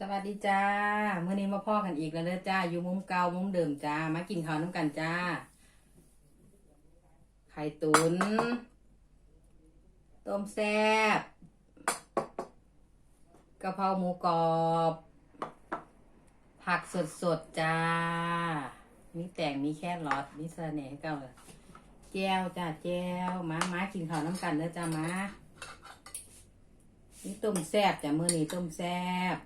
สวัสดีจ้าเมื่อนี้มาพ่อกันอีกแล้วเด้อจ้า อยู่มุมเก่ามุมเดิมจ้า มากินข้าวน้ำกันจ้า ไข่ตุน ต้มแซ่บกะเพราหมูกรอบ ผักสดสดๆจ้า มีแต่งมีแค่รอทมีเสน่ห์เก่าเลยแจ้วจ้าแจ้วมามากินข้าวน้ำกันเด้อจ้ามานี่ต้มแซ่บจ้ามื้อนี้ต้มแซ่บ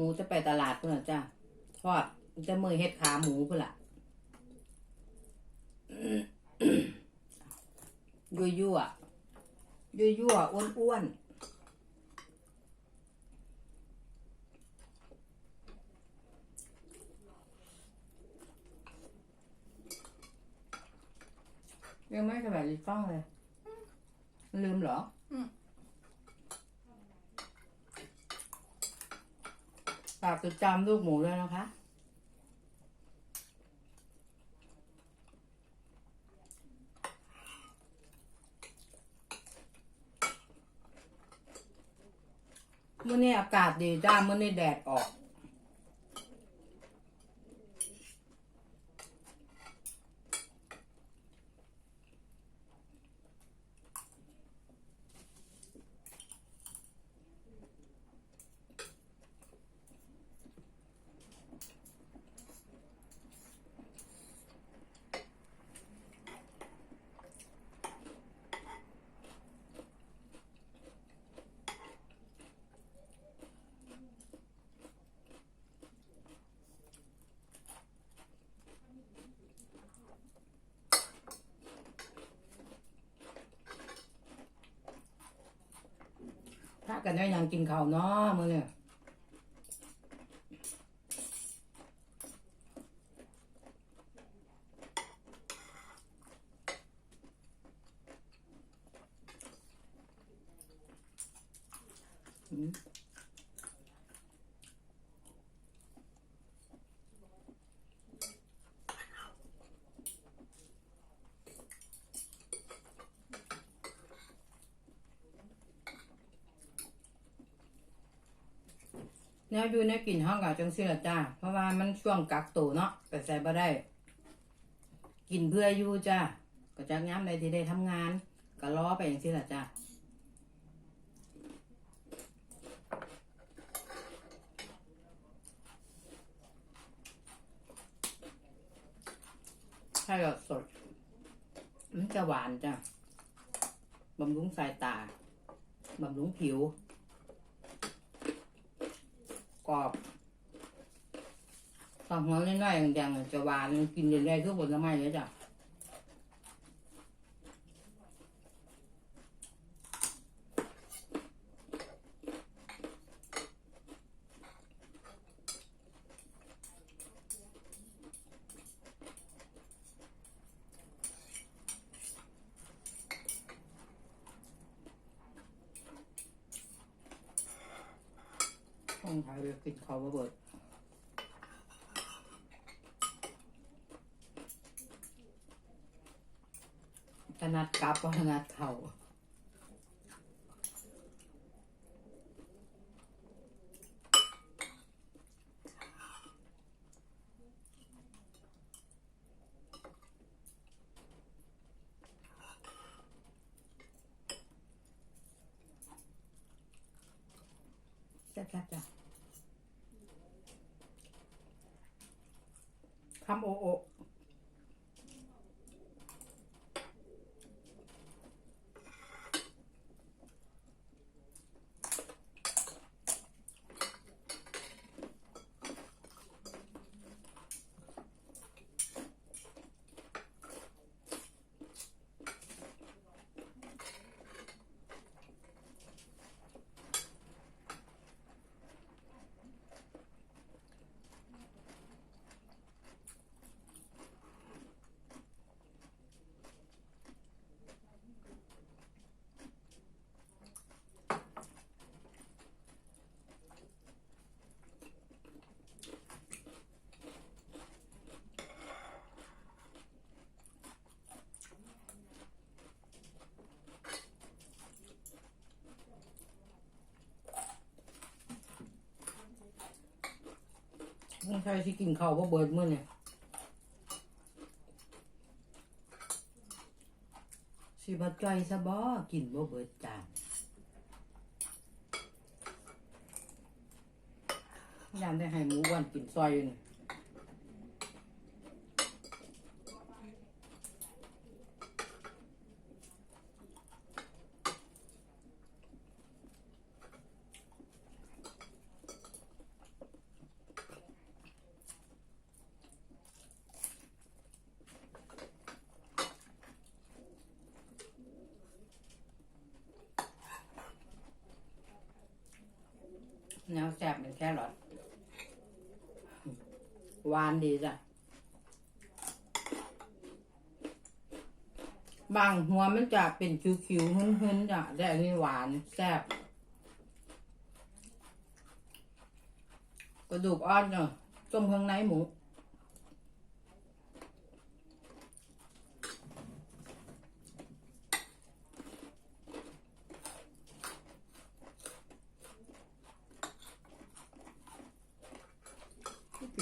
หมูจะไปตลาดเพื่อนจ้าทอดจะมือเฮ็ดขาหมูเพื่อนล่ะยั่วยั่วยั่วยั่วอ้วนอ้วนยังไม่สบายดีฟ้องเลย ลืมเหรอ ฝากติดตามลูกหมูด้วยนะคะ เมื่อนี้อากาศดีจ้าเมื่อนี้แดดออก ถ้า กันได้ยังกินข้าวเนาะมื่อเนี่ยอืม แนวอยู่ในวกินห้องกับจังซี่ละจ้า เพราะว่ามันช่วงกักตัวเนาะไปใส่บ่ได้ กินเพื่ออยู่จ้า ก็จากย้ำใดที่ได้ทำงาน ก็รอไปอย่างซี่ละจ้าใช่ก็สด มันจะหวานจ้ะบำรุงสายตาบำรุงผิว กรอบความหอมน้อยๆอย่างๆจะหวานกินได้ทุกผลไม้เลยจ้ะ ต้องถ่ายไปกินข้าวบ่เบิดถนัดกลับบ่ถนัดเข่าแซ่บๆจ้ะ ทำโอโอ ช่ที่กินข้าวบ่เบิดมื้อเนี่ยสิบ่จ่อยซะบ่กินบ่เบิดจานยามได้ให้หมูวันกินซอยอยู่นี่ แนวแซ่บเป็นแค่รอทหวานดีจ้ะ บางหัวมันจะเป็นคิ้วๆหืนๆจ้ะแต่อันนี้หวานแซ่บกระดูกอ่อนเนาะต้มเครื่องในหมู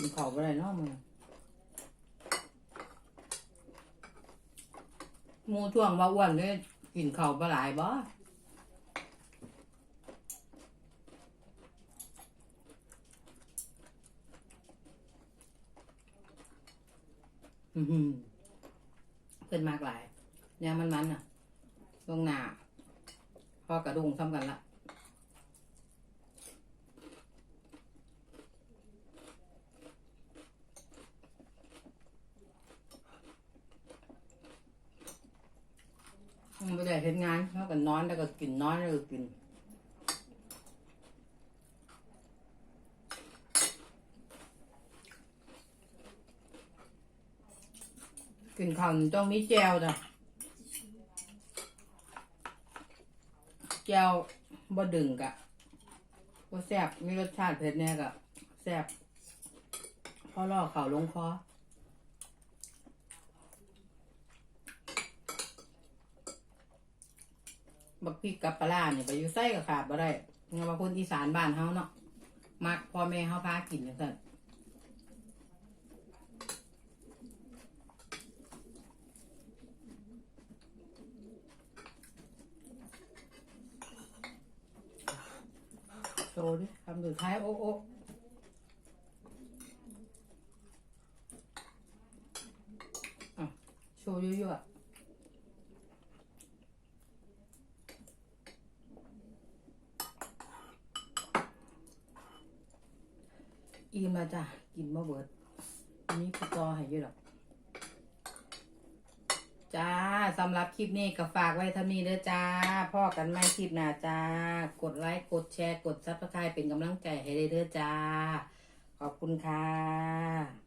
นข้าวอะไรเนาะมึงมูช่วงว่าอ้วนเลยกินขาวปลายบ่อือหือเพิ่นมากหลายเนี่ยมันมันอะลงหน้าพอกระดุงซ้ำกันละ ไม่ได้ เห็นงานเขาก็นอนแล้วก็กินนอนแล้วก็กินกินข้าวต้องมีแจวจ้ะแจวบ่ดึงกะบ่แซ่บมีรสชาติเผ็ดแน่กะแซ่บพอล่อข่าวลงคอ บักพริกกับปลาร้าเนี่ยไปอยู่ไส้กับขาดบ่ได้งานว่าคนอีสานบ้านเฮาเนาะมักพ่อแม่เฮาพากินจังซั่นโชว์ดิคำสุดท้ายโอ้โอ้อะโชว์เยอะๆ อิ่มแล้วจ้ะ กินมาเบิดอันนี้พี่กอให้เยอะหรอก จ้าสำหรับคลิปนี้ก็ฝากไว้เท่านี้เด้อจ้า พ่อกันไม่คลิปหน้าจ้า กดไลค์กดแชร์กดซับสไครป์เป็นกำลังใจให้เด้อจ้า ขอบคุณค่ะ